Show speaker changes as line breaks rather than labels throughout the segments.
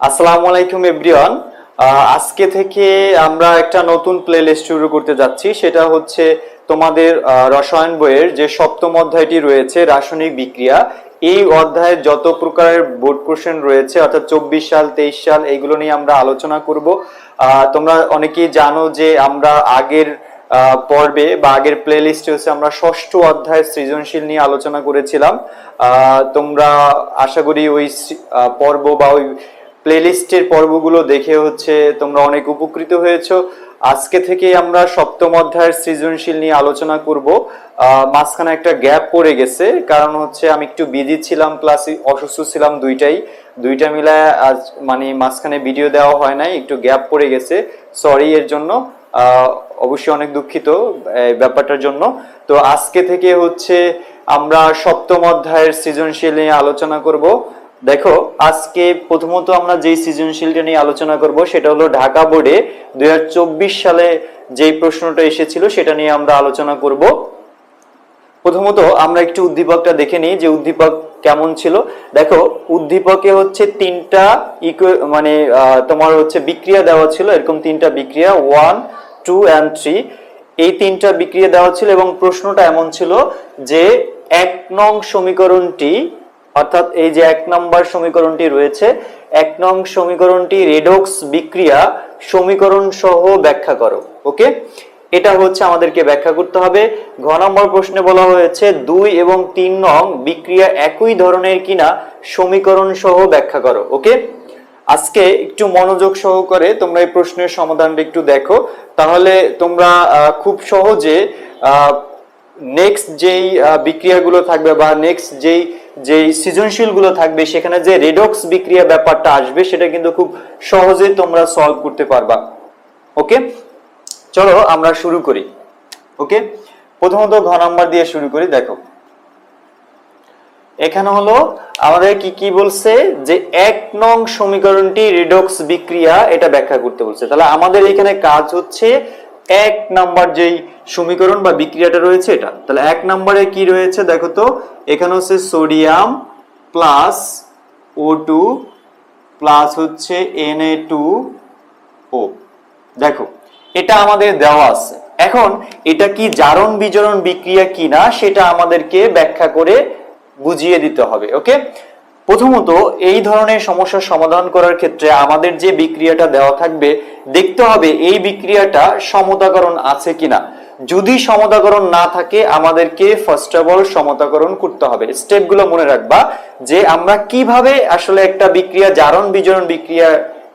আসসালামু আলাইকুম এভরিওয়ান। আজকে থেকে আমরা একটা নতুন প্লে লিস্ট শুরু করতে যাচ্ছি। সেটা হচ্ছে তোমাদের রসায়ন বইয়ের যে সপ্তম অধ্যায়টি রয়েছে, রাসায়নিক বিক্রিয়া। এই অধ্যায়ের যত প্রকারের বোর্ড কোশ্চেন রয়েছে, অর্থাৎ চব্বিশ সাল, তেইশ সাল এইগুলো নিয়ে আমরা আলোচনা করব। তোমরা অনেকেই জানো যে আমরা আগের পর্বে বা আগের প্লে লিস্টে হচ্ছে আমরা ষষ্ঠ অধ্যায় সৃজনশীল নিয়ে আলোচনা করেছিলাম। তোমরা আশা করি ওই পর্ব বা ওই প্লেলিস্টের পর্বগুলো দেখে হচ্ছে তোমরা অনেক উপকৃত হয়েছো। আজকে থেকে আমরা সপ্তম অধ্যায়ের সৃজনশীল নিয়ে আলোচনা করব। মাঝখানে একটা গ্যাপ পড়ে গেছে, কারণ হচ্ছে আমি একটু বিজি ছিলাম প্লাস অসুস্থ ছিলাম দুইটাই। দুইটা মিলায় আজ মানে মাঝখানে ভিডিও দেওয়া হয় নাই, একটু গ্যাপ পড়ে গেছে। সরি এর জন্য। অবশ্যই অনেক দুঃখিত ব্যাপারটার জন্য। তো আজকে থেকে হচ্ছে আমরা সপ্তম অধ্যায়ের সৃজনশীল নিয়ে আলোচনা করব। দেখো, আজকে প্রথমত আমরা যেই সৃজনশীলটা নিয়ে আলোচনা করব, সেটা হলো ঢাকা বোর্ডে দুই হাজার চব্বিশ সালে যেই প্রশ্নটা এসেছিল, সেটা নিয়ে আমরা আলোচনা করব। প্রথমত আমরা একটু উদ্দীপকটা দেখে নিই, যে উদ্দীপক কেমন ছিল। দেখো, উদ্দীপকে হচ্ছে তিনটা ইকো- মানে তোমার হচ্ছে বিক্রিয়া দেওয়া ছিল, এরকম তিনটা বিক্রিয়া ওয়ান টু অ্যান্ড থ্রি এই তিনটা বিক্রিয়া দেওয়া ছিল এবং প্রশ্নটা এমন ছিল যে, এক নং সমীকরণটি অর্থাৎ এই যে এক নম্বর সমীকরণটি রয়েছে, এক নং সমীকরণটি রেডক্স বিক্রিয়া সমীকরণ সহ ব্যাখ্যা করো, ওকে? এটা হচ্ছে আমাদেরকে ব্যাখ্যা করতে হবে। ঘ নম্বর প্রশ্নে বলা হয়েছে, দুই এবং তিন নং বিক্রিয়া একই ধরনের কিনা সমীকরণ সহ ব্যাখ্যা করো, ওকে? আজকে একটু মনোযোগ সহকারে তোমরা এই প্রশ্নের সমাধানটা একটু দেখো। তাহলে তোমরা খুব সহজে নেক্সট যেই বিক্রিয়াগুলো থাকবে বা নেক্সট যেই যেই সৃজনশীলগুলো থাকবে, সেখানে যে রেডক্স বিক্রিয়া ব্যাপারটা আসবে, সেটা কিন্তু খুব সহজে তোমরা সলভ করতে পারবা। ওকে চলো আমরা শুরু করি। ওকে প্রথমত ঘ নাম্বার দিয়ে শুরু করি, দেখো। এখানে হলো আমাদের কি কি বলছে? যে এক নং সমীকরণটি রিডক্স বিক্রিয়া, এটা ব্যাখ্যা করতে বলছে। তাহলে আমাদের এখানে কাজ হচ্ছে এক নাম্বার যেই সমীকরণ বা বিক্রিয়াটা রয়েছে এটা, তাহলে এক নম্বরে কি রয়েছে দেখো তো, এখানে হচ্ছে sodium plus O two plus হচ্ছে এন এ টু ও দেখো, এটা আমাদের দেওয়া আছে। এখন এটা কি জারণ বিজরণ বিক্রিয়া কিনা সেটা আমাদেরকে ব্যাখ্যা করে বুঝিয়ে দিতে হবে, ওকে? প্রথমত, এই ধরনের সমস্যার সমাধান করার ক্ষেত্রে আমাদের যে বিক্রিয়াটা দেওয়া থাকবে, দেখতে হবে এই বিক্রিয়াটা সমতাকরণ আছে কিনা। যদি সমতাকরণ না থাকে, আমাদেরকে ফার্স্ট অফ অল সমতাকরণ করতে হবে। স্টেপগুলো মনে রাখবা যে আমরা কীভাবে আসলে একটা বিক্রিয়া, জারণ বিজরণ বিক্রিয়া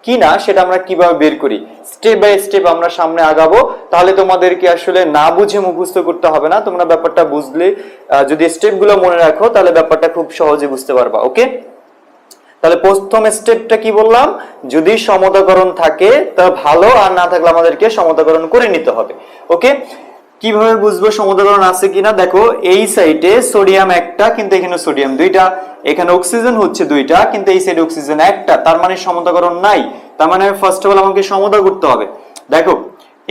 কি না সেটা আমরা কীভাবে বের করি? স্টেপ বাই স্টেপ আমরা সামনে আগাবো। তাহলে তোমাদেরকে আসলে না বুঝে মুখস্থ করতে হবে না। তোমরা ব্যাপারটা বুঝলে যদি স্টেপগুলো মনে রাখো, তাহলে ব্যাপারটা খুব সহজে বুঝতে পারবা ওকে তাহলে প্রথম স্টেপটা কি বললাম? যদি সমতাকরণ থাকে, তা ভালো, আর না থাকলে আমাদেরকে সমতাকরণ করে নিতে হবে ওকে কীভাবে বুঝব সমতাকরণ আছে কিনা? দেখো, এই সাইডে সোডিয়াম একটা, কিন্তু এখানে সোডিয়াম দুইটা। এখানে অক্সিজেন হচ্ছে দুইটা, কিন্তু এই সাইডে অক্সিজেন একটা। তার মানে সমতাকরণ নাই। তার মানে ফার্স্ট অফ অল আমাকে সমতা করতে হবে। দেখো,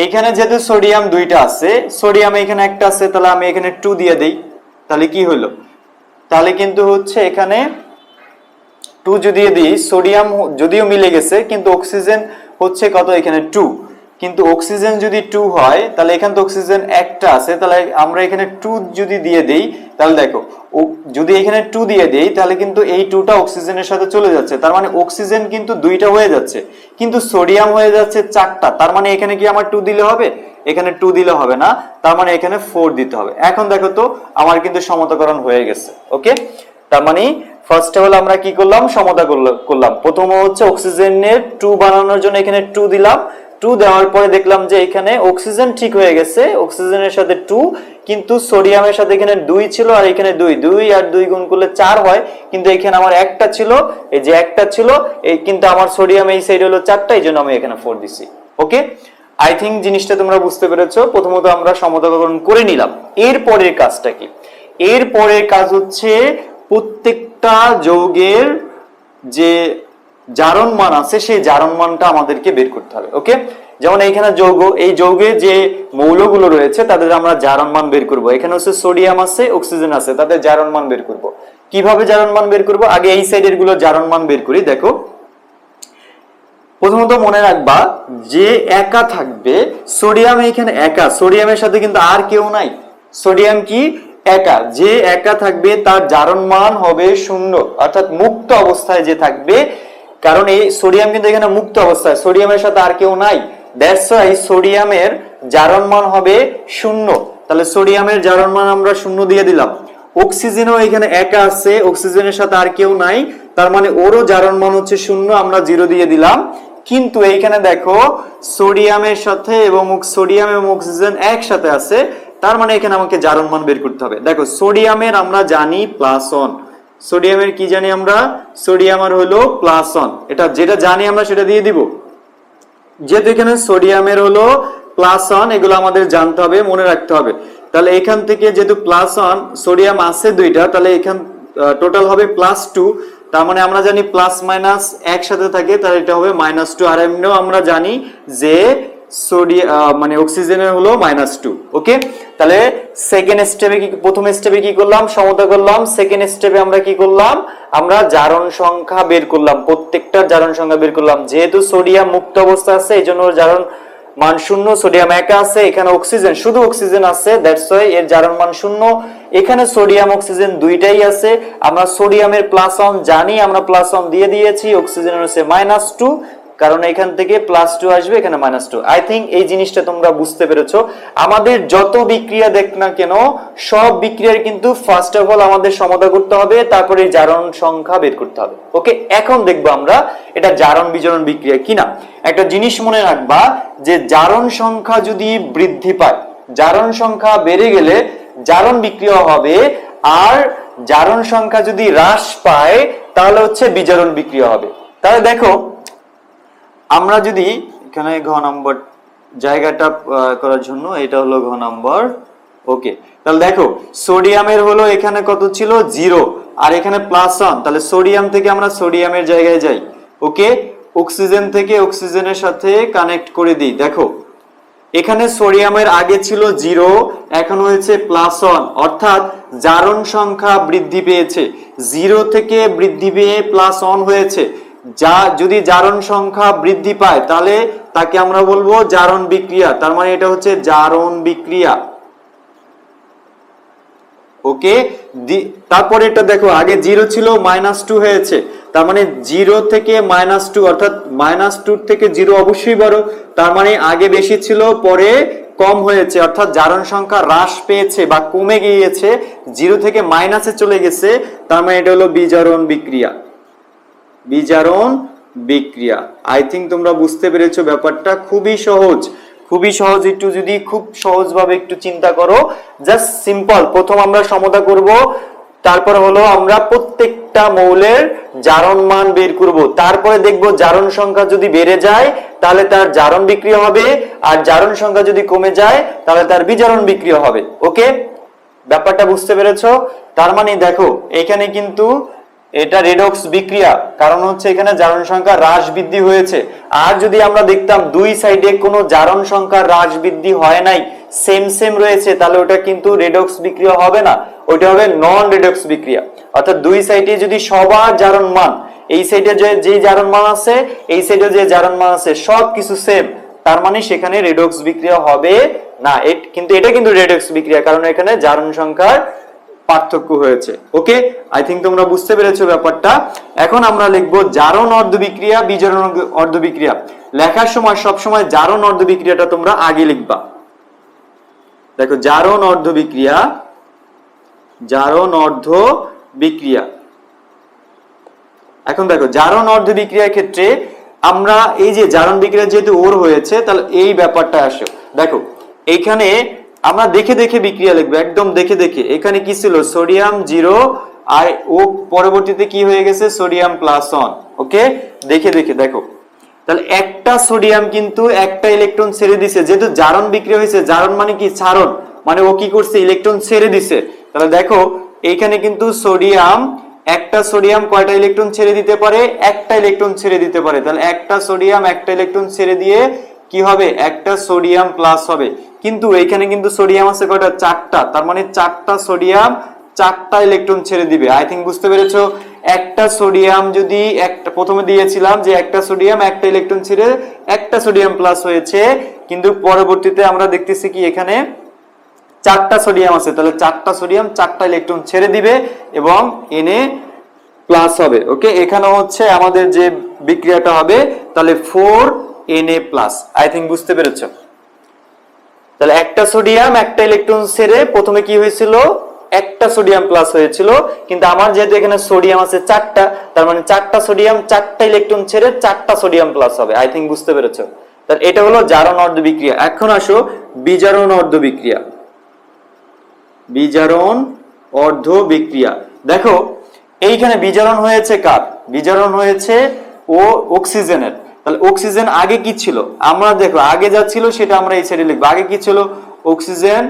এখানে যেহেতু সোডিয়াম দুইটা আছে সোডিয়াম এখানে একটা আছে, তাহলে আমি এখানে টু দিয়ে দেই। তাহলে কি হলো? তাহলে কিন্তু হচ্ছে এখানে টু যদি দিই সোডিয়াম যদিও মিলে গেছে, কিন্তু অক্সিজেন হচ্ছে কত? এখানে টু কিন্তু অক্সিজেন যদি টু হয়, তাহলে এখানে তো অক্সিজেন একটা আছে, তাহলে আমরা এখানে টু যদি দিয়ে দেই, তাহলে দেখো যদি এখানে টু দিয়ে দেই, তাহলে কিন্তু এই টুটা অক্সিজেনের সাথে চলে যাচ্ছে, তার মানে অক্সিজেন কিন্তু দুইটা হয়ে যাচ্ছে। কিন্তু সোডিয়াম হয়ে যাচ্ছে চারটা, তার মানে এখানে কি আমার টু দিলে হবে? এখানে টু দিলে হবে না, তার মানে এখানে ফোর দিতে হবে। এখন দেখো তো, আমার কিন্তু সমতাকরণ হয়ে গেছে ওকে তার মানে ফার্স্ট অফ অল আমরা কি করলাম? সমতা করল- করলাম। প্রথম হচ্ছে অক্সিজেনের টু বানানোর জন্য এখানে টু দিলাম টু দেওয়ার পরে দেখলাম যে এখানে অক্সিজেন ঠিক হয়ে গেছে অক্সিজেনের সাথে টু কিন্তু সোডিয়ামের সাথে এখানে দুই ছিল আর এখানে দুই। দুই আর দুই গুণ করলে চার হয়, কিন্তু এখানে আমার একটা ছিল, এই যে একটা ছিল, এই কিন্তু আমার সোডিয়াম এই সাইড হলো চারটা, এই জন্য আমি এখানে ফোর দিছি। ওকে আই থিঙ্ক জিনিসটা তোমরা বুঝতে পেরেছ। প্রথমত আমরা সমতাকরণ করে নিলাম। এর পরের কাজটা কি? এর পরের কাজ হচ্ছে প্রত্যেকটা যৌগের যে জারণ মান আছে, সেই জারণ মানটা আমাদেরকে বের করতে হবে, ওকে? যেমন এইখানে যৌগ, এই যৌগে যে মৌলগুলো রয়েছে, তাদের আমরা জারণ মান বের করব। এখানে হচ্ছে সোডিয়াম আছে, অক্সিজেন আছে, তাদের জারণ মান বের করব। কীভাবে জারণ মান বের করব? আগে এই সাইডেরগুলো জারণ মান বের করি, দেখো। প্রথমত মনে রাখবা, যে একা থাকবে, সোডিয়াম এখানে একা, সোডিয়ামের সাথে কিন্তু আর কেউ নাই। সোডিয়াম কি? একা। যে একা থাকবে, তার জারণ মান হবে শূন্য, অর্থাৎ মুক্ত অবস্থায় যে থাকবে কারণ এই সোডিয়াম কিন্তু এখানে মুক্ত অবস্থায়, সোডিয়ামের সাথে আর কেউ নাই। ওয়াই সোডিয়ামের জারণ মান হবে শূন্য। তাহলে সোডিয়ামের জারণ মান আমরা শূন্য দিয়ে দিলাম। অক্সিজেনও এখানে একা আছে, অক্সিজেনের সাথে আর কেউ নাই। তার মানে ওরও জারণ মান হচ্ছে শূন্য, আমরা জিরো দিয়ে দিলাম। কিন্তু এইখানে দেখো, সোডিয়ামের সাথে এবং সোডিয়াম এবং অক্সিজেন একসাথে আছে। তার মানে এখানে আমাকে জারণ মান বের করতে হবে। দেখো, সোডিয়ামের আমরা জানি প্লাস অন সোডিয়ামের কি জানি আমরা? সোডিয়াম আর হলো প্লাস অন এটা যেটা জানি আমরা সেটা দিয়ে দিব। যেহেতু এখানে সোডিয়ামের হলো প্লাস অন এগুলো আমাদের জানতে হবে, মনে রাখতে হবে। তাহলে এখান থেকে যেহেতু প্লাস অন সোডিয়াম আছে দুইটা, তাহলে এখান টোটাল হবে প্লাস টু তার মানে আমরা জানি প্লাস মাইনাস একসাথে থাকে, তাহলে এটা হবে মাইনাস টু আর এমনিও আমরা জানি যে সোডিয়াম মানে অক্সিজেনের হলো মাইনাস টু ওকে তাহলে সেকেন্ড স্টেপে কি, প্রথম স্টেপে কি করলাম? সমতা করলাম। সেকেন্ড স্টেপে আমরা কি করলাম? আমরা জারণ সংখ্যা বের করলাম। প্রত্যেকটার জারণ সংখ্যা বের করলাম। যেহেতু সোডিয়াম মুক্ত অবস্থা আছে, এই জন্য জারণ মান শূন্য, সোডিয়াম একা আছে, এখানে অক্সিজেন, শুধু অক্সিজেন আছে দ্যাটস ওয়াই এর জারণ মান শূন্য। এখানে সোডিয়াম, অক্সিজেন দুইটাই আছে। আমরা সোডিয়ামের প্লাস অন জানি, আমরা প্লাস অন দিয়ে দিয়েছি, অক্সিজেনের হচ্ছে মাইনাস টু কারণ এখান থেকে প্লাস টু আসবে, এখানে মাইনাস টু আই থিঙ্ক এই জিনিসটা তোমরা বুঝতে পেরেছ। আমাদের যত বিক্রিয়া দেখ না কেন, সব বিক্রিয়ার কিন্তু ফার্স্ট অফ অল আমাদের সমতা করতে হবে, তারপরে জারণ সংখ্যা বের করতে হবে। ওকে এখন দেখব আমরা এটা জারণ বিজারণ বিক্রিয়া কিনা। একটা জিনিস মনে রাখবা যে জারণ সংখ্যা যদি বৃদ্ধি পায়, জারণ সংখ্যা বেড়ে গেলে জারণ বিক্রিয়া হবে, আর জারণ সংখ্যা যদি হ্রাস পায়, তাহলে হচ্ছে বিজারণ বিক্রিয়া হবে। তাহলে দেখো আমরা যদি এখানে ঘ নম্বর জায়গাটা করার জন্য, এটা হলো ঘ নম্বর, ওকে। তাহলে দেখো, সোডিয়ামের হলো এখানে কত ছিল? জিরো। আর এখানে প্লাস ওয়ান তাহলে সোডিয়াম থেকে আমরা সোডিয়ামের জায়গায় যাই, ওকে? অক্সিজেন থেকে অক্সিজেনের সাথে কানেক্ট করে দিই। দেখো, এখানে সোডিয়ামের আগে ছিল জিরো, এখন হয়েছে প্লাস ওয়ান অর্থাৎ জারণ সংখ্যা বৃদ্ধি পেয়েছে। জিরো থেকে বৃদ্ধি পেয়ে প্লাস ওয়ান হয়েছে। যা যদি জারণ সংখ্যা বৃদ্ধি পায়, তাহলে তাকে আমরা বলব জারণ বিক্রিয়া। তার মানে এটা হচ্ছে জারণ বিক্রিয়া। ওকে? তারপরে এটা দেখো, আগে জিরো ছিল, মাইনাস টু হয়েছে। তার মানে জিরো থেকে মাইনাস টু, অর্থাৎ মাইনাস টু থেকে জিরো অবশ্যই বড়। তার মানে আগে বেশি ছিল, পরে কম হয়েছে। অর্থাৎ জারণ সংখ্যা হ্রাস পেয়েছে বা কমে গিয়েছে, জিরো থেকে মাইনাসে চলে গেছে। তার মানে এটা হলো বিজারণ বিক্রিয়া। বিজারণ বিক্রিয়া। আই থিঙ্ক তোমরা বুঝতে পেরেছ ব্যাপারটা। খুবই সহজ। খুবই সহজ একটু যদি খুব সহজভাবে একটু চিন্তা করো। জাস্ট সিম্পল প্রথম আমরা সমতা করব। তারপর হলো আমরা প্রত্যেকটা মৌলের জারণ মান বের করব। তারপরে দেখব জারণ সংখ্যা যদি বেড়ে যায়, তাহলে তার জারণ বিক্রিয়া হবে। আর জারণ সংখ্যা যদি কমে যায়, তাহলে তার বিজারণ বিক্রিয়া হবে। ওকে ব্যাপারটা বুঝতে পেরেছ? তার মানে দেখো, এখানে কিন্তু এটা রেডক্স বিক্রিয়া। কারণ হচ্ছে এখানে জারণ সংখ্যা হ্রাস বৃদ্ধি হয়েছে। আর যদি আমরা দেখতাম দুই সাইডে কোনো জারণ সংখ্যা হ্রাস বৃদ্ধি হয় নাই সেম সেম রয়েছে, তাহলে ওটা কিন্তু রেডক্স বিক্রিয়া হবে না। ওটা হবে নন রেডক্স বিক্রিয়া। অর্থাৎ দুই সাইডে যদি সবার জারণ মান, এই সাইডে যে যে জারণ মান আছে, এই সাইডে যে জারণ মান আছে সব কিছু সেম তার মানে সেখানে রেডক্স বিক্রিয়া হবে না। কিন্তু এটা কিন্তু রেডক্স বিক্রিয়া, কারণ এখানে জারণ সংখ্যার পার্থক্য হয়েছে। ওকে আই থিঙ্ক তোমরা বুঝতে পেরেছ ব্যাপারটা। এখন আমরা লিখব জারণ অর্ধ বিক্রিয়া বিজারণ অর্ধ বিক্রিয়া লেখার সময় সব সময় জারণ অর্ধ বিক্রিয়াটা তোমরা আগে লিখবা। দেখো, জারণ অর্ধ বিক্রিয়া জারণ অর্ধ বিক্রিয়া এখন দেখো, জারণ অর্ধ বিক্রিয়ার ক্ষেত্রে আমরা এই যে জারণ বিক্রিয়া যেহেতু ওর হয়েছে, তাহলে এই ব্যাপারটা আসো। দেখো এইখানে আমরা দেখে দেখে বিক্রিয়া লিখব, একদম দেখে দেখে। এখানে কি ছিল? সোডিয়াম জিরো, আর ও পরবর্তীতে কি হয়ে গেছে? Sodium plus ion okay? দেখে দেখে, দেখো। তাহলে একটা সোডিয়াম কিন্তু একটা ইলেকট্রন ছেড়ে দিছে। যেহেতু জারণ বিক্রিয়া হয়েছে, জারণ মানে কি? ছাড়ন মানে ও কি করছে? ইলেকট্রন ছেড়ে দিছে। তাহলে দেখো এইখানে কিন্তু সোডিয়াম, একটা সোডিয়াম কয়টা ইলেকট্রন ছেড়ে দিতে পারে? একটা ইলেকট্রন ছেড়ে দিতে পারে। তাহলে একটা সোডিয়াম, একটা ইলেকট্রন ছেড়ে দিয়ে কি হবে? একটা সোডিয়াম প্লাস হবে। কিন্তু এখানে কিন্তু সোডিয়াম আছে কয়টা? চারটা। তার মানে চারটা সোডিয়াম, চারটা ইলেকট্রন ছেড়ে দিবে। আই থিঙ্ক বুঝতে পেরেছ? একটা সোডিয়াম যদি একটা, প্রথমে দিয়েছিলাম যে একটা সোডিয়াম, একটা ইলেকট্রন ছেড়ে একটা সোডিয়াম প্লাস হয়েছে। কিন্তু পরবর্তীতে আমরা দেখতেছি কি এখানে চারটা সোডিয়াম আছে। তাহলে চারটা সোডিয়াম, চারটা ইলেকট্রন ছেড়ে দিবে এবং এনে প্লাস হবে। ওকে এখানে হচ্ছে আমাদের যে বিক্রিয়াটা হবে, তাহলে four N A plus I think বুঝতে পেরেছ? তাহলে একটা সোডিয়াম, একটা ইলেকট্রন ছেড়ে প্রথমে কি হয়েছিল? একটা সোডিয়াম প্লাস হয়েছিল। কিন্তু আমার যেহেতু এখানে সোডিয়াম আছে চারটা, তার মানে চারটা সোডিয়াম, চারটা ইলেকট্রন ছেড়ে চারটা সোডিয়াম প্লাস হবে। আই থিঙ্ক বুঝতে পেরেছ? তাহলে এটা হলো জারণ অর্ধ বিক্রিয়া। এখন আসো বিজারণ অর্ধ বিক্রিয়া। বিজারণ অর্ধ বিক্রিয়া। দেখো, এইখানে বিজারণ হয়েছে কার? বিজারণ হয়েছে ও, অক্সিজেনের। তাহলে অক্সিজেন আগে কি ছিল? আমরা দেখো আগে যা ছিল সেটা আমরা এই সাইডে লিখব। আগে কি ছিল? অক্সিজেন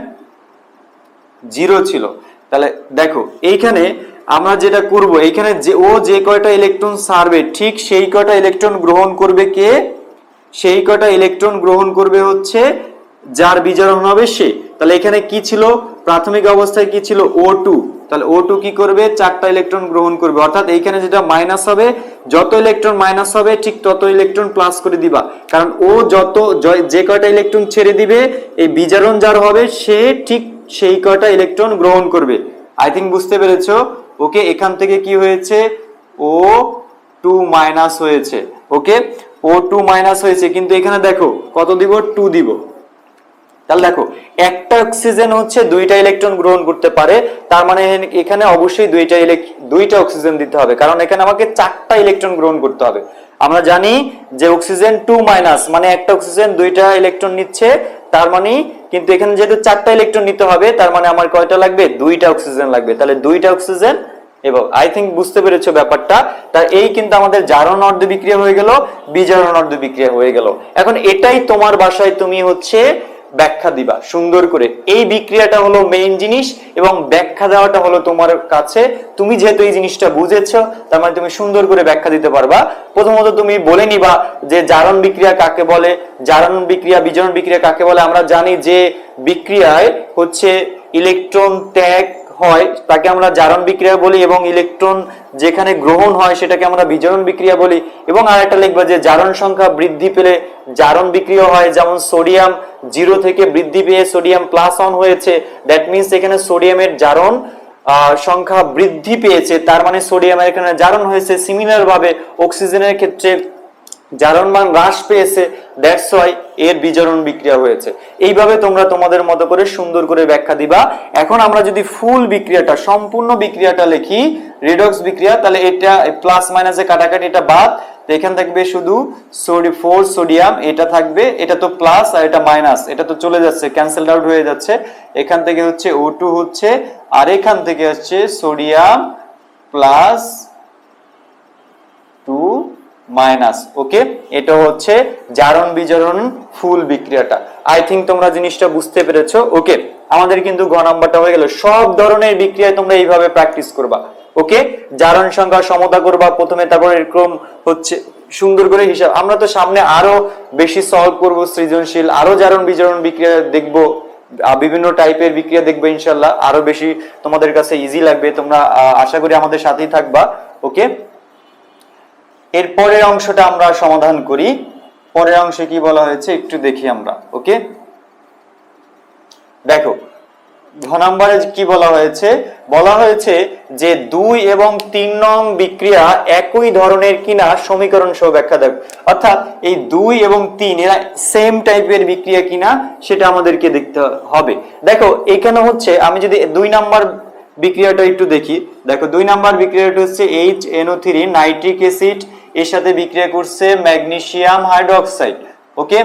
জিরো ছিল। তাহলে দেখো, এইখানে আমরা যেটা করব, এইখানে যে, ও যে কয়টা ইলেকট্রন সারবে, ঠিক সেই কয়টা ইলেকট্রন গ্রহণ করবে কে? সেই কয়টা ইলেকট্রন গ্রহণ করবে হচ্ছে যার বিজারণ হবে সে। তাহলে এখানে কি ছিল? প্রাথমিক অবস্থায় কি ছিল? ও টু তাহলে ও টু কি করবে? চারটা ইলেকট্রন গ্রহণ করবে। অর্থাৎ এইখানে যেটা মাইনাস হবে যত ইলেকট্রন মাইনাস হবে, ঠিক তত ইলেকট্রন প্লাস করে দিবা। কারণ ও যত য- কয়টা ইলেকট্রন ছেড়ে দিবে, এই বিজারণ যার হবে, সে ঠিক সেই কয়টা ইলেকট্রন গ্রহণ করবে। আই থিঙ্ক বুঝতে পেরেছ? ওকে এখান থেকে কি হয়েছে? ও টু মাইনাস হয়েছে। ওকে? ও টু মাইনাস হয়েছে। কিন্তু এখানে দেখো, কত দিব? টু দিব। তাহলে দেখো, একটা অক্সিজেন হচ্ছে দুইটা ইলেকট্রন গ্রহণ করতে পারে, তার মানে এখানে অবশ্যই দুইটা দুইটা অক্সিজেন দিতে হবে, কারণ এখানে আমাকে চারটা ইলেকট্রন গ্রহণ করতে হবে। আমরা জানি যে অক্সিজেন টু মাইনাস মানে একটা অক্সিজেন দুইটা ইলেকট্রন নিচ্ছে, তার মানে কিন্তু এখানে যেহেতু চারটা ইলেকট্রন নিতে হবে, তার মানে আমার কয়টা লাগবে? দুইটা অক্সিজেন লাগবে। তাহলে দুইটা অক্সিজেন এবং আই থিঙ্ক বুঝতে পেরেছ ব্যাপারটা। তা এই কিন্তু আমাদের জারণ অর্ধ বিক্রিয়া হয়ে গেল, বিজারণ অর্ধ বিক্রিয়া হয়ে গেল। এখন এটাই তোমার বাসায় তুমি হচ্ছে ব্যাখ্যা দিবা। সুন্দর করে। এই বিক্রিয়াটা হলো মেইন জিনিস এবং ব্যাখ্যা দেওয়াটা হলো তোমার কাছে। তুমি যেহেতু এই জিনিসটা বুঝেছ, তার মানে তুমি সুন্দর করে ব্যাখ্যা দিতে পারবা। প্রথমত তুমি বলে নিবা যে জারণ বিক্রিয়া কাকে বলে, জারণ বিক্রিয়া, বিজারণ বিক্রিয়া কাকে বলে। আমরা জানি যে বিক্রিয়ায় হচ্ছে ইলেকট্রন ত্যাগ হয়, তাকে আমরা জারণ বিক্রিয়া বলি এবং ইলেকট্রন যেখানে গ্রহণ হয় সেটাকে আমরা বিজারণ বিক্রিয়া বলি। এবং আরেকটা লিখব যে জারণ সংখ্যা বৃদ্ধি পেলে জারণ বিক্রিয়া হয়, যেমন সোডিয়াম জিরো থেকে বৃদ্ধি পেয়ে সোডিয়াম প্লাস অন হয়েছে। দ্যাট মিনস এখানে সোডিয়ামের জারণ সংখ্যা বৃদ্ধি পেয়েছে, তার মানে সোডিয়ামের এখানে জারণ হয়েছে সিমিলার ভাবে অক্সিজেনের ক্ষেত্রে। জারণ মান হ্রাস পেয়েছে দ্যাটস ওয়াই এর বিজারণ বিক্রিয়া হয়েছে। এইভাবে তোমরা তোমাদের মতো করে সুন্দর করে ব্যাখ্যা দিবা। এখন আমরা যদি ফুল বিক্রিয়াটা, সম্পূর্ণ বিক্রিয়াটা লিখি রিডক্স বিক্রিয়া, তাহলে এটা প্লাস মাইনাসে কাটাকাটি এটা বাদ। এখান থাকবে শুধু সোডি ফোর সোডিয়াম এটা থাকবে, এটা তো প্লাস আর এটা মাইনাস এটা তো চলে যাচ্ছে ক্যান্সেল আউট হয়ে যাচ্ছে। এখান থেকে হচ্ছে ও টু হচ্ছে, আর এখান থেকে হচ্ছে sodium plus two minus, okay? এটা হচ্ছে জারণ বিজারণ ফুল বিক্রিয়াটা। আই থিঙ্ক তোমরা জিনিসটা বুঝতে পেরেছ, ওকে? আমাদের কিন্তু গ নাম্বারটা হয়ে গেল। সব ধরনের বিক্রিয়ায় তোমরা এইভাবে প্র্যাকটিস করবা, ওকে? জারণ সংখ্যা সমতা করবা, প্রথমে তারপর এরকম হচ্ছে, সুন্দর করে হিসাব। আমরা তো সামনে আরও বেশি সলভ করব, সৃজনশীল, আরও জারণ বিজারণ বিক্রিয়া দেখব বিভিন্ন টাইপের বিক্রিয়া দেখবে ইনশাল্লাহ আরও বেশি তোমাদের কাছে ইজি লাগবে, তোমরা আশা করি আমাদের সাথেই থাকবা, ওকে? এর পরের অংশটা আমরা সমাধান করি। পরের অংশে কি বলা হয়েছে? একটু দেখি আমরা, ওকে? দেখো, ঘ নম্বরে কি বলা হয়েছে? বলা হয়েছে যে দুই এবং তিন নং বিক্রিয়া একই ধরনের কিনা সমীকরণ সহ ব্যাখ্যা দেবে। অর্থাৎ এই দুই এবং তিন, এরা সেম টাইপের বিক্রিয়া কিনা সেটা আমাদেরকে দেখতে হবে। দেখো, এখানে হচ্ছে, আমি যদি দুই নাম্বার বিক্রিয়াটা একটু দেখি। দেখো, দুই নাম্বার বিক্রিয়াটা হচ্ছে H NO three nitric acid এর সাথে বিক্রিয়া করছে magnesium hydroxide. Okay?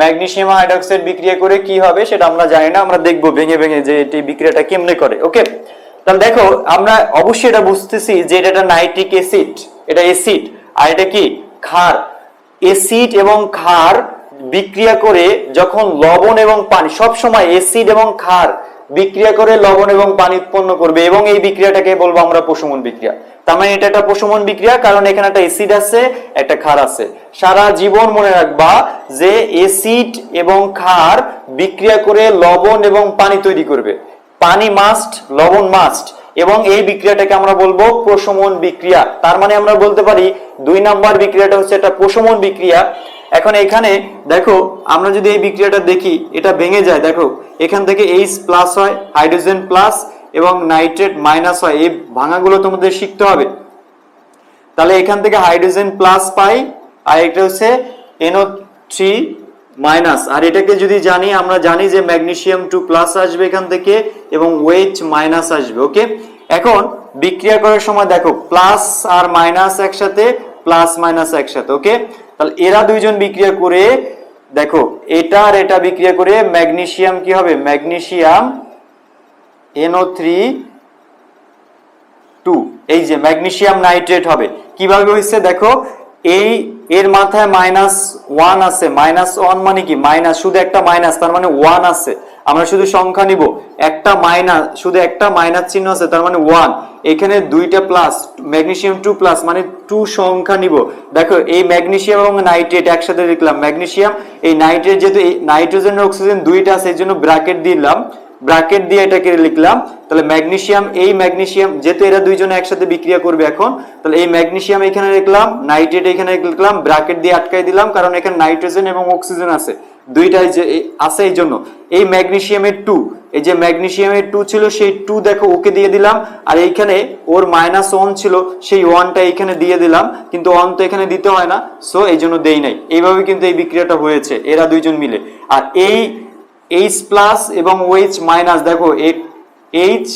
Magnesium hydroxide বিক্রিয়া করে কি হবে সেটা আমরা জানি না, আমরা দেখব ভেঙে ভেঙে যে এটি বিক্রিয়াটা কেমনে করে, ওকে? তাহলে দেখো, আমরা অবশ্যই এটা বুঝতেছি যে এটা একটা নাইট্রিক অ্যাসিড। এটা অ্যাসিড, আর এটা কি? ক্ষার। অ্যাসিড এবং ক্ষার বিক্রিয়া করে যখন লবণ এবং পানি সব সময় অ্যাসিড এবং ক্ষার বিক্রিয়া করে লবণ এবং পানি উৎপন্ন করবে এবং এই বিক্রিয়াটাকে বলব আমরা প্রশমন বিক্রিয়া। তার মানে এটা একটা প্রশমন বিক্রিয়া, কারণ এখানে একটা অ্যাসিড আছে, একটা ক্ষার আছে। সারা জীবন মনে রাখবা যে অ্যাসিড এবং ক্ষার বিক্রিয়া করে লবণ এবং পানি তৈরি করবে। পানি মাস্ট লবণ মাস্ট এবং এই বিক্রিয়াটাকে আমরা বলব প্রশমন বিক্রিয়া। তার মানে আমরা বলতে পারি দুই নাম্বার বিক্রিয়াটা হচ্ছে একটা প্রশমন বিক্রিয়া। এখন এখানে দেখো, আমরা যদি এই বিক্রিয়াটা দেখি, এটা ভেঙে যায়। দেখো, এখান থেকে এইচ প্লাস হয় হাইড্রোজেন প্লাস এবং নাইট্রেট মাইনাস হয়, এই ভাঙাগুলো তোমাদের শিখতে হবে। তাহলে এখান থেকে হাইড্রোজেন প্লাস পাই, আর এটা হচ্ছে এনও থ্রি মাইনাস আর এটাকে যদি জানি, আমরা জানি যে ম্যাগনেসিয়াম টু প্লাস আসবে এখান থেকে এবং ওয়েচ মাইনাস আসবে ওকে এখন বিক্রিয়া করার সময় দেখো প্লাস আর মাইনাস একসাথে প্লাস মাইনাস একসাথে ওকে তাহলে এরা দুইজন বিক্রিয়া করে, দেখো, এটা আর এটা বিক্রিয়া করে ম্যাগনেসিয়াম কি হবে? ম্যাগনেসিয়াম এনও থ্রি টু এই যে ম্যাগনেসিয়াম নাইট্রেট হবে। কীভাবে হয়েছে দেখো? এই, এর মাথায় মাইনাস ওয়ান আছে। মাইনাস ওয়ান মানে কি? মাইনাস শুধু একটা মাইনাস তার মানে ওয়ান আছে। আমরা শুধু সংখ্যা নিব। একটা মাইনাস শুধু একটা মাইনাস চিহ্ন আছে, তার মানে ওয়ান এখানে দুইটা প্লাস ম্যাগনেসিয়াম টু প্লাস মানে টু সংখ্যা নিব। দেখো, এই ম্যাগনেসিয়াম এবং নাইট্রেট একসাথে লিখলাম ম্যাগনেসিয়াম এই নাইট্রেট যেহেতু, এই নাইট্রোজেন অক্সিজেন দুইটা আছে, এই জন্য ব্র্যাকেট দিলাম। ব্র্যাকেট দিয়ে এটাকে লিখলাম, তাহলে ম্যাগনেসিয়াম এই ম্যাগনেসিয়াম যেহেতু এরা দুইজনে একসাথে বিক্রিয়া করবে এখন, তাহলে এই ম্যাগনেসিয়াম এখানে লিখলাম, নাইট্রেট এখানে লিখলাম, ব্র্যাকেট দিয়ে আটকাই দিলাম, কারণ এখানে নাইট্রোজেন এবং অক্সিজেন আছে। দুইটাই যে আছে এই জন্য। এই ম্যাগনেসিয়ামের টু এই যে ম্যাগনেসিয়ামের টু ছিল, সেই টু দেখো ওকে দিয়ে দিলাম, আর এইখানে ওর মাইনাস ওয়ান ছিল, সেই ওয়ানটা এখানে দিয়ে দিলাম, কিন্তু ওয়ান তো এখানে দিতে হয় না সো এই জন্য দেই নাই। এইভাবে কিন্তু এই বিক্রিয়াটা হয়েছে, এরা দুইজন মিলে। আর এই এইচ প্লাস এবং ওএইচ মাইনাস দেখো এইচ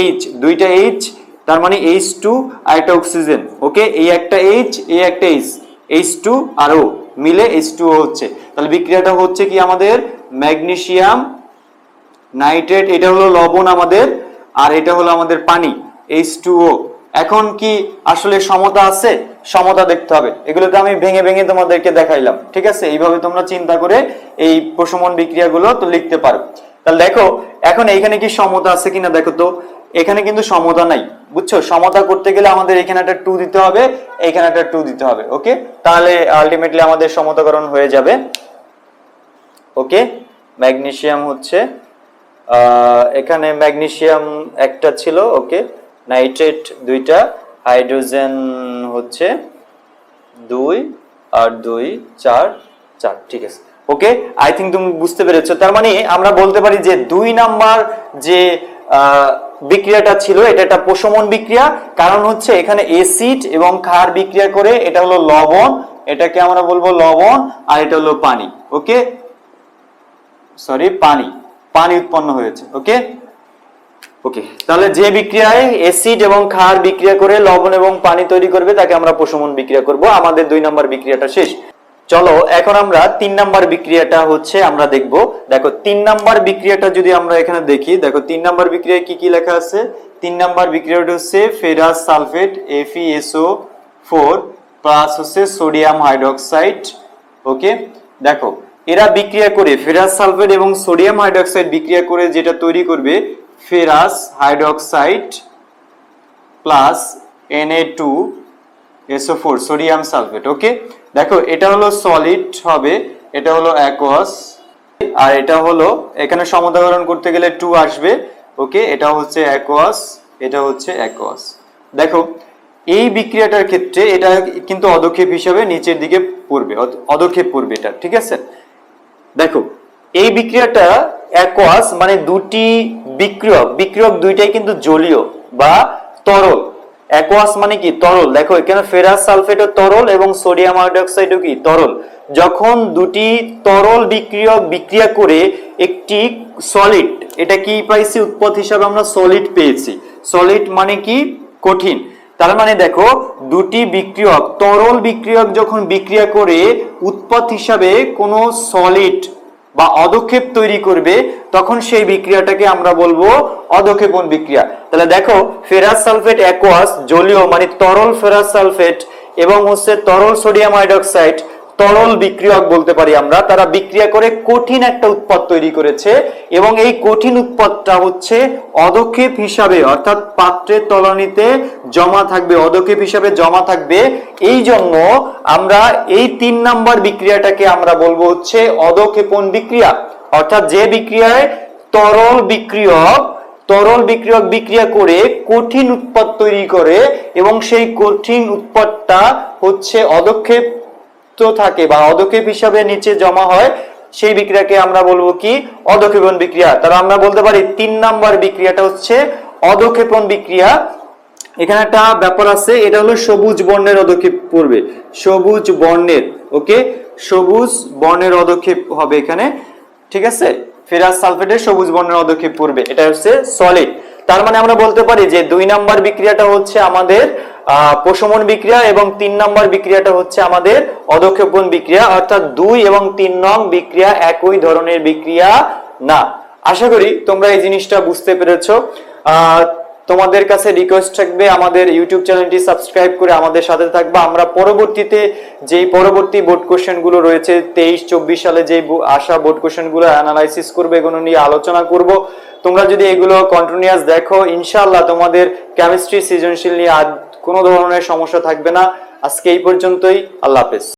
এইচ দুইটা এইচ তার মানে এইচ টু আর একটা অক্সিজেন ওকে এই একটা এইচ এই একটা এইচ এইচ টু আর ও মিলে এইচ টু হচ্ছে। তাহলে বিক্রিয়াটা হচ্ছে কি আমাদের? ম্যাগনেসিয়াম নাইট্রেট এটা হলো লবণ আমাদের, আর এটা হলো আমাদের পানি এইচ টু ও এখন কি আসলে সমতা আছে? সমতা দেখতে হবে। এগুলোকে আমি ভেঙে ভেঙে তোমাদেরকে দেখাইলাম। ঠিক আছে? এইভাবে তোমরা চিন্তা করে এই প্রশমন বিক্রিয়াগুলো তো লিখতে পারো। তাহলে দেখো, এখন এইখানে কি সমতা আছে কিনা দেখো তো। এখানে কিন্তু সমতা নাই, বুঝছ? সমতা করতে গেলে আমাদের এখানে একটা টু দিতে হবে এখানে একটা টু দিতে হবে ওকে তাহলে আলটিমেটলি আমাদের সমতাকরণ হয়ে যাবে। ওকে? ম্যাগনেশিয়াম হচ্ছে এখানে ম্যাগনেশিয়াম একটা ছিল, ওকে? নাইট্রেট দুইটা হাইড্রোজেন হচ্ছে দুই আর দুই চার চার, ঠিক আছে। ওকে আই থিঙ্ক তুমি বুঝতে পেরেছ। তার মানে আমরা বলতে পারি যে দুই নাম্বার যে বিক্রিয়াটা ছিল, এটা একটা প্রশমন বিক্রিয়া। কারণ হচ্ছে এখানে এসিড এবং ক্ষার বিক্রিয়া করে এটা হলো লবণ, এটাকে আমরা বলব লবণ, আর এটা হলো পানি। ওকে সরি পানি। পানি উৎপন্ন হয়েছে। ওকে ওকে তাহলে যে বিক্রিয়ায় অ্যাসিড এবং ক্ষার বিক্রিয়া করে লবণ এবং পানি তৈরি করবে, তাকে আমরা প্রশমন বিক্রিয়া করব। আমাদের দুই নাম্বার বিক্রিয়াটা শেষ। চলো, এখন আমরা তিন নাম্বার বিক্রিয়াটা হচ্ছে আমরা দেখব। দেখো, তিন নাম্বার বিক্রিয়াটা যদি আমরা এখানে দেখি, দেখো, তিন নাম্বার বিক্রিয়ায় কি কি লেখা আছে? তিন নাম্বার বিক্রিয়াটা হচ্ছে ferrous sulphate FeSO four plus হচ্ছে সোডিয়াম হাইড্রোক্সাইড ওকে দেখো, এরা বিক্রিয়া করে ফেরাস সালফেট এবং সোডিয়াম হাইড্রোক্সাইড বিক্রিয়া করে যেটা তৈরি করবে ferrous hydroxide plus NA two SO four sodium sulphate okay দেখো, এটা হলো সলিড হবে, এটা হলো অ্যাকোয়াস আর এটা হলো, এখানে সমতাকরণ করতে গেলে টু আসবে ওকে এটা হচ্ছে অ্যাকোয়াস এটা হচ্ছে অ্যাকোয়াস দেখো, এই বিক্রিয়াটার ক্ষেত্রে এটা কিন্তু অদক্ষেপ হিসাবে নিচের দিকে পড়বে, অদ- অদক্ষেপ পড়বে এটা, ঠিক আছে? দেখো, এই বিক্রিয়াটা অ্যাকোয়াস মানে দুটি বিক্রিয়ক বিক্রিয়ক দুইটাই কিন্তু জলীয় বা তরল। অ্যাকোয়াস মানে কি? তরল। দেখো, এখানে ফেরাস সালফেটও তরল এবং সোডিয়াম হাইড্রোক্সাইডও কি? তরল। যখন দুটি তরল বিক্রিয়ক বিক্রিয়া করে একটি সলিড এটা কি পাইছি? উৎপদ হিসাবে আমরা সলিড পেয়েছি। সলিড মানে কি? কঠিন। তার মানে দেখো, দুটি বিক্রিয়ক, তরল বিক্রিয়ক যখন বিক্রিয়া করে উৎপাদ হিসাবে কোনো সলিড বা অদক্ষেপ তৈরি করবে, তখন সেই বিক্রিয়াটাকে আমরা বলব অদক্ষেপণ বিক্রিয়া। তাহলে দেখো, ফেরাস সালফেট অ্যাকোয়াস জলীয় মানে তরল ফেরাস সালফেট এবং হচ্ছে তরল সোডিয়াম হাইড্রোক্সাইড। তরল বিক্রিয়ক বলতে পারি আমরা, তারা বিক্রিয়া করে কঠিন একটা উৎপাদ তৈরি করেছে এবং এই কঠিন উৎপাদটা হচ্ছে অদক্ষেপ হিসাবে, অর্থাৎ পাত্রের তলানিতে জমা থাকবে অদক্ষেপ হিসাবে জমা থাকবে। এই জন্য আমরা এই তিন নাম্বার বিক্রিয়াটাকে আমরা বলব হচ্ছে অদক্ষেপণ বিক্রিয়া। অর্থাৎ যে বিক্রিয়ায় তরল বিক্রিয়ক তরল বিক্রিয়ক বিক্রিয়া করে কঠিন উৎপাদ তৈরি করে এবং সেই কঠিন উৎপাদটা হচ্ছে অদক্ষেপ্ত থাকে বা অদক্ষেপ হিসাবে নিচে জমা হয়, সেই বিক্রিয়াকে আমরা বলব কি? অদক্ষেপণ বিক্রিয়া। তাহলে আমরা বলতে পারি তিন নাম্বার বিক্রিয়াটা হচ্ছে অদক্ষেপণ বিক্রিয়া। এখানে একটা ব্যাপার আছে, এটা হলো সবুজ বর্ণের অদক্ষেপ পড়বে। সবুজ বর্ণের, ওকে? সবুজ বর্ণের অদক্ষেপ হবে এখানে, ঠিক আছে? ফেরাস সালফেটের সবুজ বর্ণের অদক্ষেপ পড়বে, এটা হচ্ছে সলিড তার মানে আমরা বলতে পারি যে দুই নাম্বার বিক্রিয়াটা হচ্ছে আমাদের প্রশমন বিক্রিয়া এবং তিন নম্বর বিক্রিয়াটা হচ্ছে আমাদের অদক্ষেপণ বিক্রিয়া, অর্থাৎ দুই এবং তিন নং বিক্রিয়া একই ধরনের বিক্রিয়া না। আশা করি তোমরা এই জিনিসটা বুঝতে পেরেছ। তোমাদের কাছে রিকোয়েস্ট থাকবে আমাদের ইউটিউব চ্যানেলটি সাবস্ক্রাইব করে আমাদের সাথে থাকবে। আমরা পরবর্তীতে যেই পরবর্তী বোর্ড কোশ্চেনগুলো রয়েছে, তেইশ, চব্বিশ সালে যেই আসা বোর্ড কোশ্চেনগুলো অ্যানালাইসিস করবে, এগুলো নিয়ে আলোচনা করব। তোমরা যদি এগুলো কন্টিনিউয়াস দেখো ইনশাল্লাহ তোমাদের কেমিস্ট্রি সৃজনশীল নিয়ে কোনো ধরনের সমস্যা থাকবে না। আজকে এই পর্যন্তই। আল্লাহ হাফেজ।